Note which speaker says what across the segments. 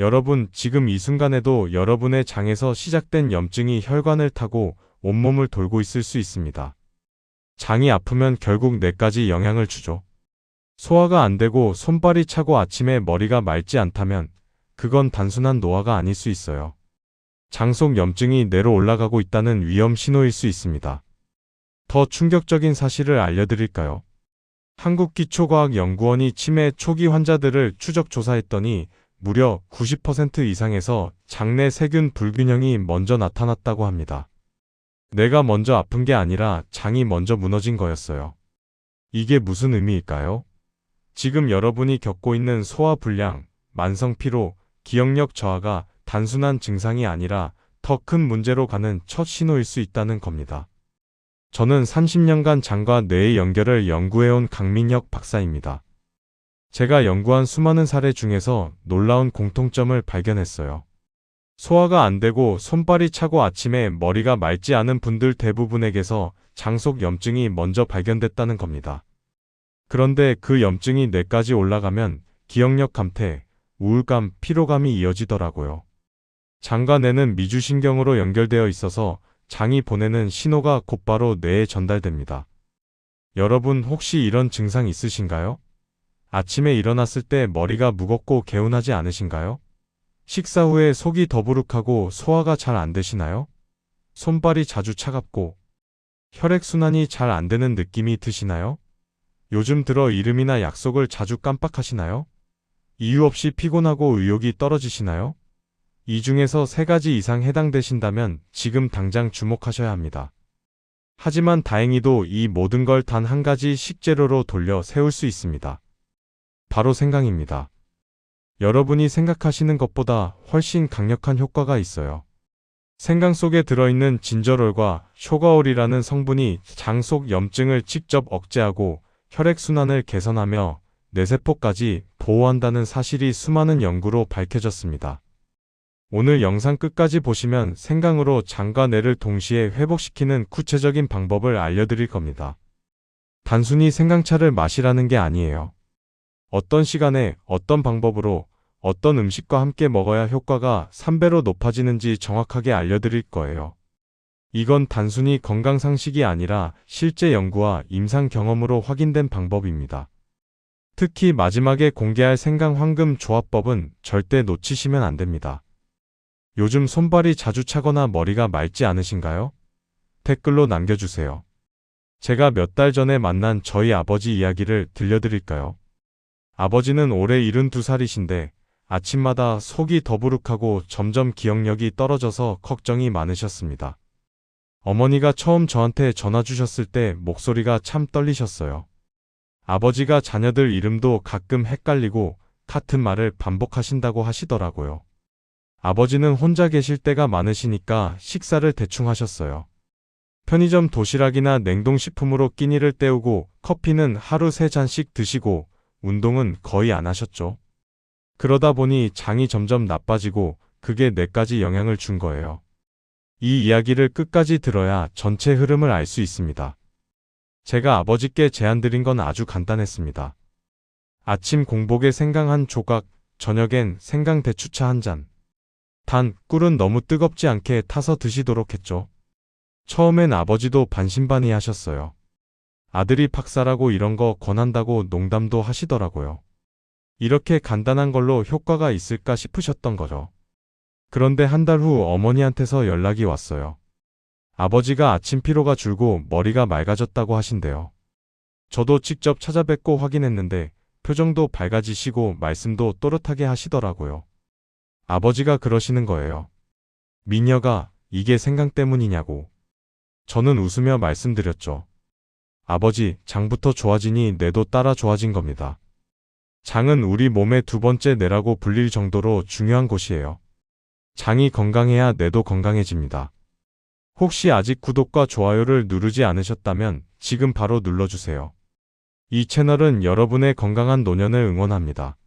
Speaker 1: 여러분, 지금 이 순간에도 여러분의 장에서 시작된 염증이 혈관을 타고 온몸을 돌고 있을 수 있습니다. 장이 아프면 결국 뇌까지 영향을 주죠. 소화가 안 되고 손발이 차고 아침에 머리가 맑지 않다면 그건 단순한 노화가 아닐 수 있어요. 장 속 염증이 뇌로 올라가고 있다는 위험 신호일 수 있습니다. 더 충격적인 사실을 알려드릴까요? 한국기초과학연구원이 치매 초기 환자들을 추적 조사했더니 무려 90% 이상에서 장내 세균 불균형이 먼저 나타났다고 합니다. 뇌가 먼저 아픈 게 아니라 장이 먼저 무너진 거였어요. 이게 무슨 의미일까요? 지금 여러분이 겪고 있는 소화불량, 만성피로, 기억력 저하가 단순한 증상이 아니라 더 큰 문제로 가는 첫 신호일 수 있다는 겁니다. 저는 30년간 장과 뇌의 연결을 연구해온 강민혁 박사입니다. 제가 연구한 수많은 사례 중에서 놀라운 공통점을 발견했어요. 소화가 안 되고 손발이 차고 아침에 머리가 맑지 않은 분들 대부분에게서 장속 염증이 먼저 발견됐다는 겁니다. 그런데 그 염증이 뇌까지 올라가면 기억력 감퇴, 우울감, 피로감이 이어지더라고요. 장과 뇌는 미주신경으로 연결되어 있어서 장이 보내는 신호가 곧바로 뇌에 전달됩니다. 여러분 혹시 이런 증상 있으신가요? 아침에 일어났을 때 머리가 무겁고 개운하지 않으신가요? 식사 후에 속이 더부룩하고 소화가 잘 안 되시나요? 손발이 자주 차갑고 혈액순환이 잘 안 되는 느낌이 드시나요? 요즘 들어 이름이나 약속을 자주 깜빡하시나요? 이유 없이 피곤하고 의욕이 떨어지시나요? 이 중에서 세 가지 이상 해당되신다면 지금 당장 주목하셔야 합니다. 하지만 다행히도 이 모든 걸 단 한 가지 식재료로 돌려 세울 수 있습니다. 바로 생강입니다. 여러분이 생각하시는 것보다 훨씬 강력한 효과가 있어요. 생강 속에 들어있는 진저롤과 쇼가올이라는 성분이 장 속 염증을 직접 억제하고 혈액순환을 개선하며 뇌세포까지 보호한다는 사실이 수많은 연구로 밝혀졌습니다. 오늘 영상 끝까지 보시면 생강으로 장과 뇌를 동시에 회복시키는 구체적인 방법을 알려드릴 겁니다. 단순히 생강차를 마시라는 게 아니에요. 어떤 시간에 어떤 방법으로 어떤 음식과 함께 먹어야 효과가 3배로 높아지는지 정확하게 알려드릴 거예요. 이건 단순히 건강 상식이 아니라 실제 연구와 임상 경험으로 확인된 방법입니다. 특히 마지막에 공개할 생강 황금 조합법은 절대 놓치시면 안 됩니다. 요즘 손발이 자주 차거나 머리가 맑지 않으신가요? 댓글로 남겨주세요. 제가 몇 달 전에 만난 저희 아버지 이야기를 들려드릴까요? 아버지는 올해 72살이신데 아침마다 속이 더부룩하고 점점 기억력이 떨어져서 걱정이 많으셨습니다. 어머니가 처음 저한테 전화 주셨을 때 목소리가 참 떨리셨어요. 아버지가 자녀들 이름도 가끔 헷갈리고 같은 말을 반복하신다고 하시더라고요. 아버지는 혼자 계실 때가 많으시니까 식사를 대충 하셨어요. 편의점 도시락이나 냉동식품으로 끼니를 때우고 커피는 하루 세 잔씩 드시고 운동은 거의 안 하셨죠. 그러다 보니 장이 점점 나빠지고 그게 뇌까지 영향을 준 거예요. 이 이야기를 끝까지 들어야 전체 흐름을 알 수 있습니다. 제가 아버지께 제안드린 건 아주 간단했습니다. 아침 공복에 생강 한 조각, 저녁엔 생강 대추차 한 잔. 단, 꿀은 너무 뜨겁지 않게 타서 드시도록 했죠. 처음엔 아버지도 반신반의 하셨어요. 아들이 박사라고 이런 거 권한다고 농담도 하시더라고요. 이렇게 간단한 걸로 효과가 있을까 싶으셨던 거죠. 그런데 한 달 후 어머니한테서 연락이 왔어요. 아버지가 아침 피로가 줄고 머리가 맑아졌다고 하신대요. 저도 직접 찾아뵙고 확인했는데 표정도 밝아지시고 말씀도 또렷하게 하시더라고요. 아버지가 그러시는 거예요. 미녀가 이게 생강 때문이냐고. 저는 웃으며 말씀드렸죠. 아버지, 장부터 좋아지니 뇌도 따라 좋아진 겁니다. 장은 우리 몸의 두 번째 뇌라고 불릴 정도로 중요한 곳이에요. 장이 건강해야 뇌도 건강해집니다. 혹시 아직 구독과 좋아요를 누르지 않으셨다면 지금 바로 눌러주세요. 이 채널은 여러분의 건강한 노년을 응원합니다.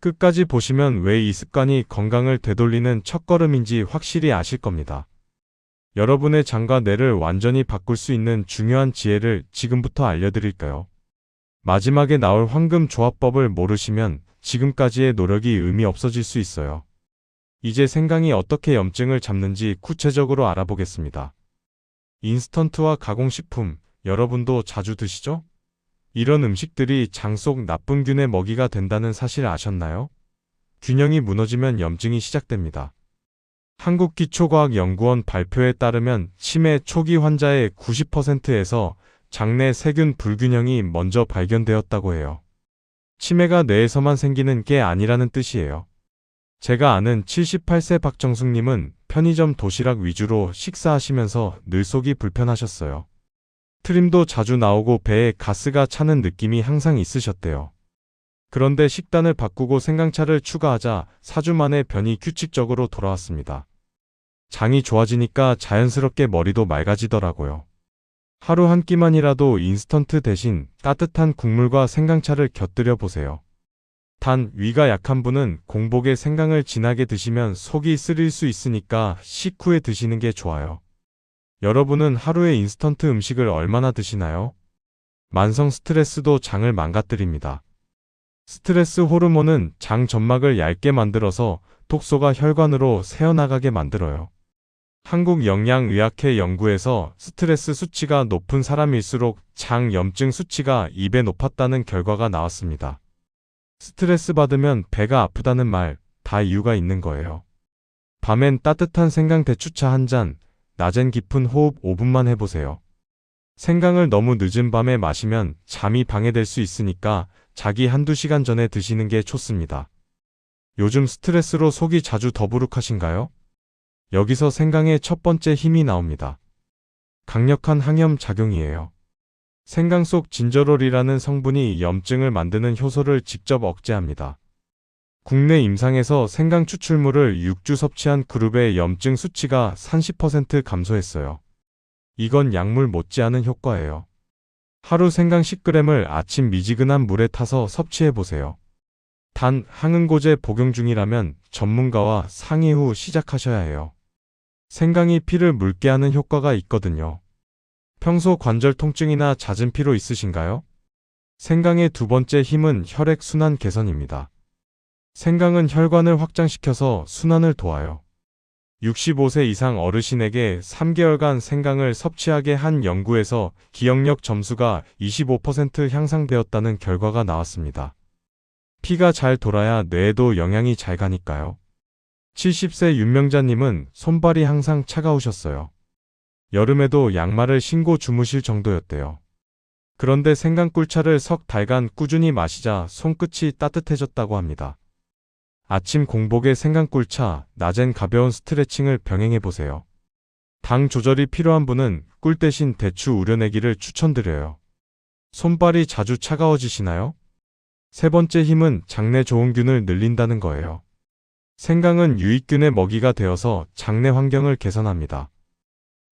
Speaker 1: 끝까지 보시면 왜 이 습관이 건강을 되돌리는 첫걸음인지 확실히 아실 겁니다. 여러분의 장과 뇌를 완전히 바꿀 수 있는 중요한 지혜를 지금부터 알려드릴까요? 마지막에 나올 황금 조합법을 모르시면 지금까지의 노력이 의미 없어질 수 있어요. 이제 생강이 어떻게 염증을 잡는지 구체적으로 알아보겠습니다. 인스턴트와 가공식품, 여러분도 자주 드시죠? 이런 음식들이 장 속 나쁜 균의 먹이가 된다는 사실 아셨나요? 균형이 무너지면 염증이 시작됩니다. 한국기초과학연구원 발표에 따르면 치매 초기 환자의 90%에서 장내 세균 불균형이 먼저 발견되었다고 해요. 치매가 뇌에서만 생기는 게 아니라는 뜻이에요. 제가 아는 78세 박정숙님은 편의점 도시락 위주로 식사하시면서 늘 속이 불편하셨어요. 트림도 자주 나오고 배에 가스가 차는 느낌이 항상 있으셨대요. 그런데 식단을 바꾸고 생강차를 추가하자 4주 만에 변이 규칙적으로 돌아왔습니다. 장이 좋아지니까 자연스럽게 머리도 맑아지더라고요. 하루 한 끼만이라도 인스턴트 대신 따뜻한 국물과 생강차를 곁들여 보세요. 단, 위가 약한 분은 공복에 생강을 진하게 드시면 속이 쓰릴 수 있으니까 식후에 드시는 게 좋아요. 여러분은 하루에 인스턴트 음식을 얼마나 드시나요? 만성 스트레스도 장을 망가뜨립니다. 스트레스 호르몬은 장 점막을 얇게 만들어서 독소가 혈관으로 새어나가게 만들어요. 한국영양의학회 연구에서 스트레스 수치가 높은 사람일수록 장 염증 수치가 2배 높았다는 결과가 나왔습니다. 스트레스 받으면 배가 아프다는 말, 다 이유가 있는 거예요. 밤엔 따뜻한 생강 대추차 한 잔, 낮엔 깊은 호흡 5분만 해보세요. 생강을 너무 늦은 밤에 마시면 잠이 방해될 수 있으니까 자기 한두 시간 전에 드시는 게 좋습니다. 요즘 스트레스로 속이 자주 더부룩하신가요? 여기서 생강의 첫 번째 힘이 나옵니다. 강력한 항염 작용이에요. 생강 속 진저롤이라는 성분이 염증을 만드는 효소를 직접 억제합니다. 국내 임상에서 생강 추출물을 6주 섭취한 그룹의 염증 수치가 30% 감소했어요. 이건 약물 못지않은 효과예요. 하루 생강 10g을 아침 미지근한 물에 타서 섭취해 보세요. 단 항응고제 복용 중이라면 전문가와 상의 후 시작하셔야 해요. 생강이 피를 묽게 하는 효과가 있거든요. 평소 관절 통증이나 잦은 피로 있으신가요? 생강의 두 번째 힘은 혈액 순환 개선입니다. 생강은 혈관을 확장시켜서 순환을 도와요. 65세 이상 어르신에게 3개월간 생강을 섭취하게 한 연구에서 기억력 점수가 25% 향상되었다는 결과가 나왔습니다. 피가 잘 돌아야 뇌에도 영향이 잘 가니까요. 70세 윤명자님은 손발이 항상 차가우셨어요. 여름에도 양말을 신고 주무실 정도였대요. 그런데 생강꿀차를 석 달간 꾸준히 마시자 손끝이 따뜻해졌다고 합니다. 아침 공복에 생강꿀차, 낮엔 가벼운 스트레칭을 병행해 보세요. 당 조절이 필요한 분은 꿀 대신 대추 우려내기를 추천드려요. 손발이 자주 차가워지시나요? 세 번째 힘은 장내 좋은 균을 늘린다는 거예요. 생강은 유익균의 먹이가 되어서 장내 환경을 개선합니다.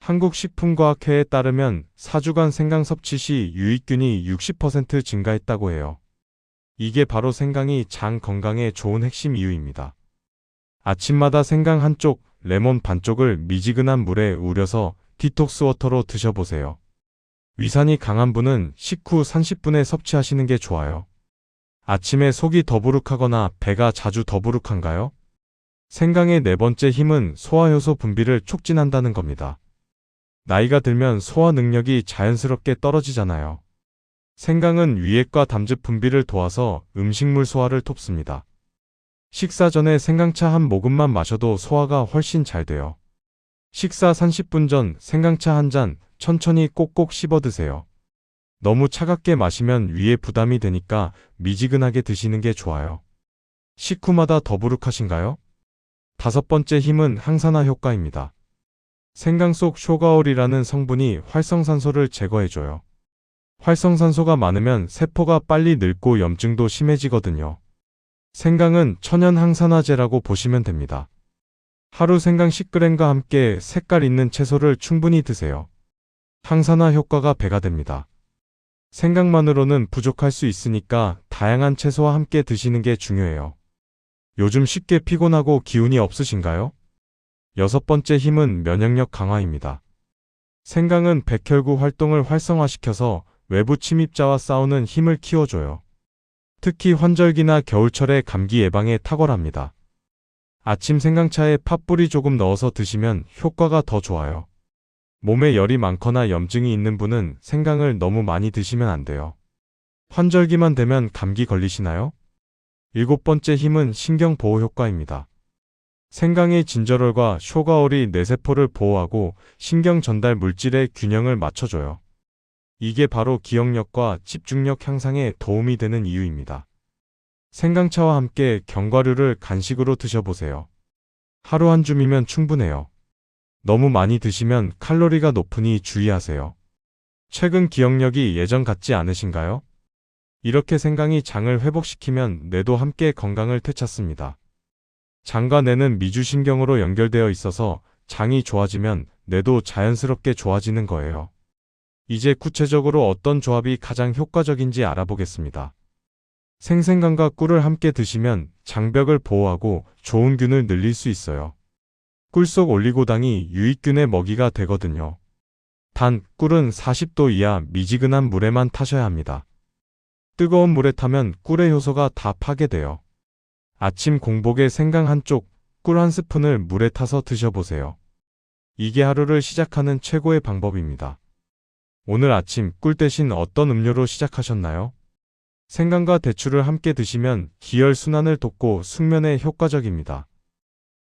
Speaker 1: 한국식품과학회에 따르면 4주간 생강 섭취 시 유익균이 60% 증가했다고 해요. 이게 바로 생강이 장 건강에 좋은 핵심 이유입니다. 아침마다 생강 한쪽, 레몬 반쪽을 미지근한 물에 우려서 디톡스 워터로 드셔보세요. 위산이 강한 분은 식후 30분에 섭취하시는 게 좋아요. 아침에 속이 더부룩하거나 배가 자주 더부룩한가요? 생강의 네 번째 힘은 소화효소 분비를 촉진한다는 겁니다. 나이가 들면 소화 능력이 자연스럽게 떨어지잖아요. 생강은 위액과 담즙 분비를 도와서 음식물 소화를 돕습니다. 식사 전에 생강차 한 모금만 마셔도 소화가 훨씬 잘 돼요. 식사 30분 전 생강차 한 잔 천천히 꼭꼭 씹어 드세요. 너무 차갑게 마시면 위에 부담이 되니까 미지근하게 드시는 게 좋아요. 식후마다 더부룩하신가요? 다섯 번째 힘은 항산화 효과입니다. 생강 속 쇼가올이라는 성분이 활성산소를 제거해줘요. 활성산소가 많으면 세포가 빨리 늙고 염증도 심해지거든요. 생강은 천연 항산화제라고 보시면 됩니다. 하루 생강 10g과 함께 색깔 있는 채소를 충분히 드세요. 항산화 효과가 배가 됩니다. 생강만으로는 부족할 수 있으니까 다양한 채소와 함께 드시는 게 중요해요. 요즘 쉽게 피곤하고 기운이 없으신가요? 여섯 번째 힘은 면역력 강화입니다. 생강은 백혈구 활동을 활성화시켜서 외부 침입자와 싸우는 힘을 키워줘요. 특히 환절기나 겨울철에 감기 예방에 탁월합니다. 아침 생강차에 팥뿌리 조금 넣어서 드시면 효과가 더 좋아요. 몸에 열이 많거나 염증이 있는 분은 생강을 너무 많이 드시면 안 돼요. 환절기만 되면 감기 걸리시나요? 일곱 번째 힘은 신경 보호 효과입니다. 생강의 진저롤과 쇼가올이 뇌세포를 보호하고 신경 전달 물질의 균형을 맞춰줘요. 이게 바로 기억력과 집중력 향상에 도움이 되는 이유입니다. 생강차와 함께 견과류를 간식으로 드셔보세요. 하루 한 줌이면 충분해요. 너무 많이 드시면 칼로리가 높으니 주의하세요. 최근 기억력이 예전 같지 않으신가요? 이렇게 생강이 장을 회복시키면 뇌도 함께 건강을 되찾습니다. 장과 뇌는 미주신경으로 연결되어 있어서 장이 좋아지면 뇌도 자연스럽게 좋아지는 거예요. 이제 구체적으로 어떤 조합이 가장 효과적인지 알아보겠습니다. 생생강과 꿀을 함께 드시면 장벽을 보호하고 좋은 균을 늘릴 수 있어요. 꿀 속 올리고당이 유익균의 먹이가 되거든요. 단, 꿀은 40도 이하 미지근한 물에만 타셔야 합니다. 뜨거운 물에 타면 꿀의 효소가 다 파괴돼요. 아침 공복에 생강 한 쪽, 꿀 한 스푼을 물에 타서 드셔보세요. 이게 하루를 시작하는 최고의 방법입니다. 오늘 아침 꿀 대신 어떤 음료로 시작하셨나요? 생강과 대추를 함께 드시면 기혈 순환을 돕고 숙면에 효과적입니다.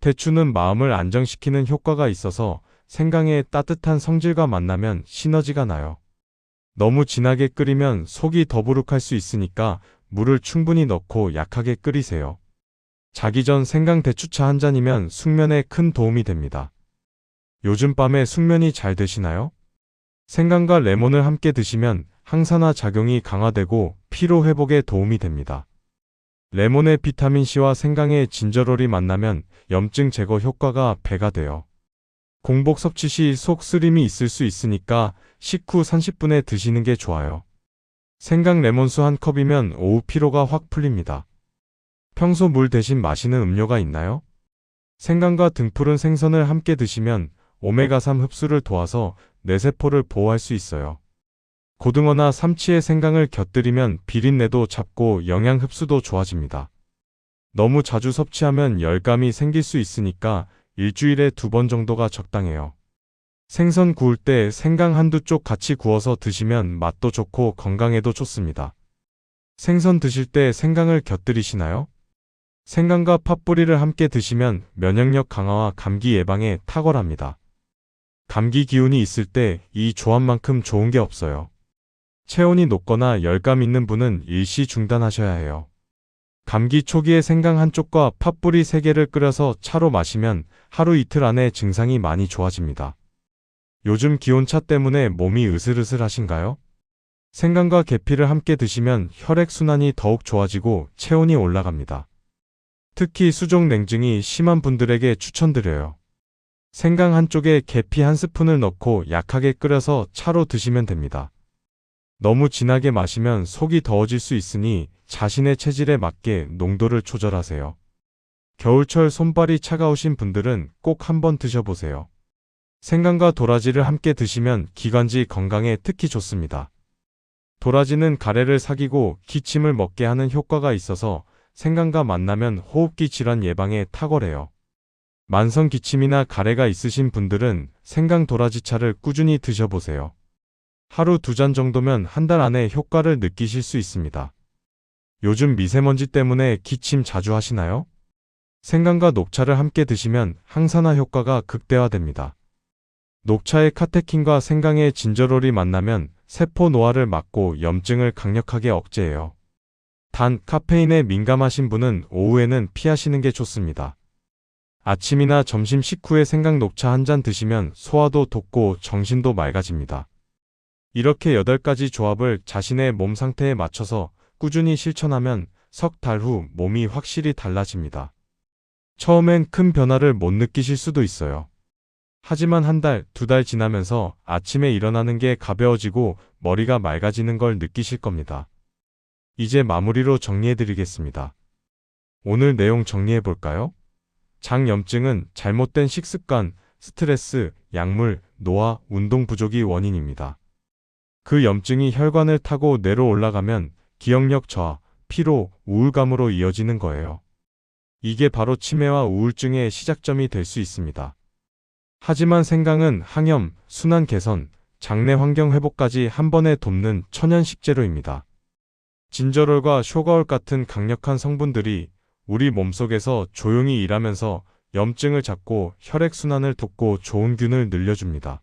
Speaker 1: 대추는 마음을 안정시키는 효과가 있어서 생강의 따뜻한 성질과 만나면 시너지가 나요. 너무 진하게 끓이면 속이 더부룩할 수 있으니까 물을 충분히 넣고 약하게 끓이세요. 자기 전 생강 대추차 한 잔이면 숙면에 큰 도움이 됩니다. 요즘 밤에 숙면이 잘 되시나요? 생강과 레몬을 함께 드시면 항산화 작용이 강화되고 피로 회복에 도움이 됩니다. 레몬의 비타민C와 생강의 진저롤이 만나면 염증 제거 효과가 배가 돼요. 공복 섭취 시 속 쓰림이 있을 수 있으니까 식후 30분에 드시는 게 좋아요. 생강 레몬수 한 컵이면 오후 피로가 확 풀립니다. 평소 물 대신 마시는 음료가 있나요? 생강과 등푸른 생선을 함께 드시면 오메가3 흡수를 도와서 뇌세포를 보호할 수 있어요. 고등어나 삼치에 생강을 곁들이면 비린내도 잡고 영양 흡수도 좋아집니다. 너무 자주 섭취하면 열감이 생길 수 있으니까 일주일에 두 번 정도가 적당해요. 생선 구울 때 생강 한두 쪽 같이 구워서 드시면 맛도 좋고 건강에도 좋습니다. 생선 드실 때 생강을 곁들이시나요? 생강과 팥뿌리를 함께 드시면 면역력 강화와 감기 예방에 탁월합니다. 감기 기운이 있을 때 이 조합만큼 좋은 게 없어요. 체온이 높거나 열감 있는 분은 일시 중단하셔야 해요. 감기 초기에 생강 한 쪽과 팥뿌리 3개를 끓여서 차로 마시면 하루 이틀 안에 증상이 많이 좋아집니다. 요즘 기온차 때문에 몸이 으슬으슬하신가요? 생강과 계피를 함께 드시면 혈액순환이 더욱 좋아지고 체온이 올라갑니다. 특히 수족 냉증이 심한 분들에게 추천드려요. 생강 한쪽에 계피 한 스푼을 넣고 약하게 끓여서 차로 드시면 됩니다. 너무 진하게 마시면 속이 더워질 수 있으니 자신의 체질에 맞게 농도를 조절하세요. 겨울철 손발이 차가우신 분들은 꼭 한번 드셔보세요. 생강과 도라지를 함께 드시면 기관지 건강에 특히 좋습니다. 도라지는 가래를 사귀고 기침을 먹게 하는 효과가 있어서 생강과 만나면 호흡기 질환 예방에 탁월해요. 만성 기침이나 가래가 있으신 분들은 생강 도라지차를 꾸준히 드셔보세요. 하루 두 잔 정도면 한 달 안에 효과를 느끼실 수 있습니다. 요즘 미세먼지 때문에 기침 자주 하시나요? 생강과 녹차를 함께 드시면 항산화 효과가 극대화됩니다. 녹차의 카테킨과 생강의 진저롤이 만나면 세포 노화를 막고 염증을 강력하게 억제해요. 단, 카페인에 민감하신 분은 오후에는 피하시는 게 좋습니다. 아침이나 점심 식후에 생강 녹차 한 잔 드시면 소화도 돕고 정신도 맑아집니다. 이렇게 8가지 조합을 자신의 몸 상태에 맞춰서 꾸준히 실천하면 석 달 후 몸이 확실히 달라집니다. 처음엔 큰 변화를 못 느끼실 수도 있어요. 하지만 한 달, 두 달 지나면서 아침에 일어나는 게 가벼워지고 머리가 맑아지는 걸 느끼실 겁니다. 이제 마무리로 정리해드리겠습니다. 오늘 내용 정리해볼까요? 장염증은 잘못된 식습관, 스트레스, 약물, 노화, 운동 부족이 원인입니다. 그 염증이 혈관을 타고 뇌로 올라가면 기억력 저하, 피로, 우울감으로 이어지는 거예요. 이게 바로 치매와 우울증의 시작점이 될 수 있습니다. 하지만 생강은 항염, 순환 개선, 장내 환경 회복까지 한 번에 돕는 천연 식재료입니다. 진저롤과 쇼가올 같은 강력한 성분들이 우리 몸속에서 조용히 일하면서 염증을 잡고 혈액순환을 돕고 좋은 균을 늘려줍니다.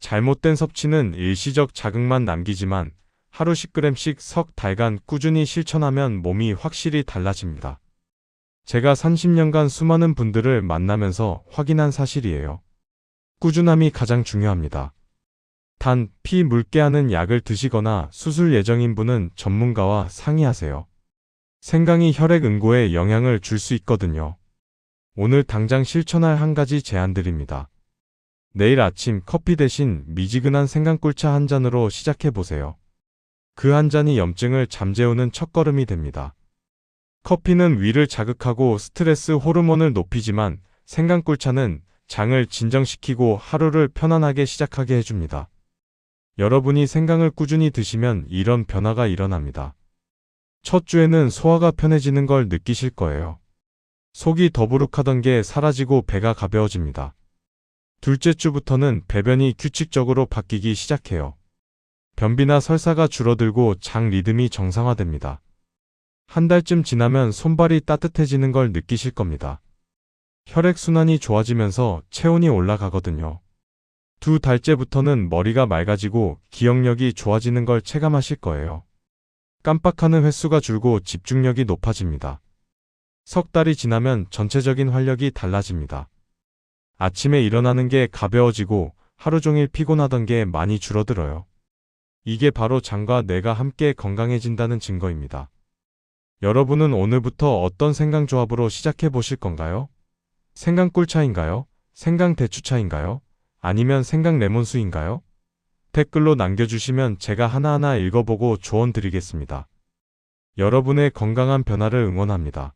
Speaker 1: 잘못된 섭취는 일시적 자극만 남기지만 하루 10g씩 석 달간 꾸준히 실천하면 몸이 확실히 달라집니다. 제가 30년간 수많은 분들을 만나면서 확인한 사실이에요. 꾸준함이 가장 중요합니다. 단, 피 묽게 하는 약을 드시거나 수술 예정인 분은 전문가와 상의하세요. 생강이 혈액 응고에 영향을 줄 수 있거든요. 오늘 당장 실천할 한 가지 제안 드립니다. 내일 아침 커피 대신 미지근한 생강꿀차 한 잔으로 시작해 보세요. 그 한 잔이 염증을 잠재우는 첫걸음이 됩니다. 커피는 위를 자극하고 스트레스 호르몬을 높이지만 생강꿀차는 장을 진정시키고 하루를 편안하게 시작하게 해줍니다. 여러분이 생강을 꾸준히 드시면 이런 변화가 일어납니다. 첫 주에는 소화가 편해지는 걸 느끼실 거예요. 속이 더부룩하던 게 사라지고 배가 가벼워집니다. 둘째 주부터는 배변이 규칙적으로 바뀌기 시작해요. 변비나 설사가 줄어들고 장 리듬이 정상화됩니다. 한 달쯤 지나면 손발이 따뜻해지는 걸 느끼실 겁니다. 혈액순환이 좋아지면서 체온이 올라가거든요. 두 달째부터는 머리가 맑아지고 기억력이 좋아지는 걸 체감하실 거예요. 깜빡하는 횟수가 줄고 집중력이 높아집니다. 석 달이 지나면 전체적인 활력이 달라집니다. 아침에 일어나는 게 가벼워지고 하루 종일 피곤하던 게 많이 줄어들어요. 이게 바로 장과 뇌가 함께 건강해진다는 증거입니다. 여러분은 오늘부터 어떤 생강 조합으로 시작해 보실 건가요? 생강꿀차인가요? 생강대추차인가요? 아니면 생강레몬수인가요? 댓글로 남겨주시면 제가 하나하나 읽어보고 조언 드리겠습니다. 여러분의 건강한 변화를 응원합니다.